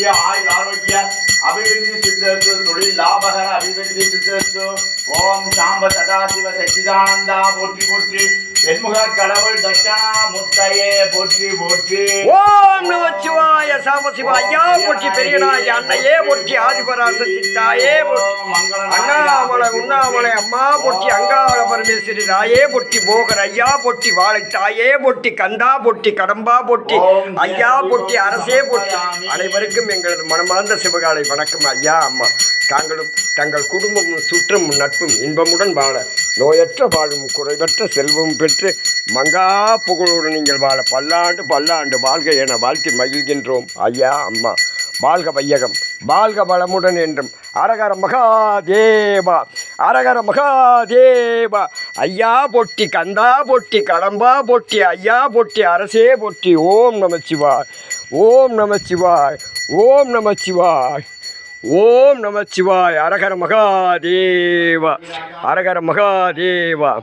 ஐஸ்வர்ய ஆயுள் ஆரோக்கிய அபிவிருத்தி சித்தஸ்து தொழில் லாபகர அபிவிருத்தி சித்தஸ்து ஓம் சாம்ப சதாசிவ சச்சிதானந்தா போற்றி போற்றி. தென்முக கடவுள் தட்சணா முத்தையே போற்றி போற்றி. நமச்சிவாய சாமசிவாயா போற்றி பெரியனாய் அன்னையே போற்றி ஆதிபராசக்தி தாயே அண்ணாமலை உண்ணாமலை அம்மா போற்றி அங்காள பரமேஸ்வரி தாயே போற்றி மோகர் ஐயா போற்றி வாழை தாயே போற்றி கந்தா போற்றி கடம்பா போற்றி ஐயா போற்றி அரசே போற்றி அனைவருக்கும் எங்களது மனமார்ந்த சிவகாலை வணக்கம் ஐயா அம்மா. தாங்களும் தங்கள் குடும்பமும் சுற்றமும் நட்பும் இன்பமுடன் வாழ. நோயற்ற வாழும் குறைவற்ற செல்வம் பெற்று மங்கா புகழோடு நீங்கள் வாழ பல்லாண்டு பல்லாண்டு வாழ்க என வாழ்த்தி மகிழ்கின்றோம். ஐயா அம்மா. வாழ்க வையகம். வாழ்க வளமுடன் என்றும். அரகர மகாதேவா. அரகர மகாதேவா. ஐயா பொட்டி கந்தா பொட்டி கடம்பா பொட்டி ஐயா பொட்டி அரசே பொட்டி. ஓம் நமச்சிவாய் ஓம் நமச்சிவாய் ஓம் நமச்சிவாய் ஓம் நமச்சிவாய் அரகர மகாதேவா. அரகர மகாதேவா.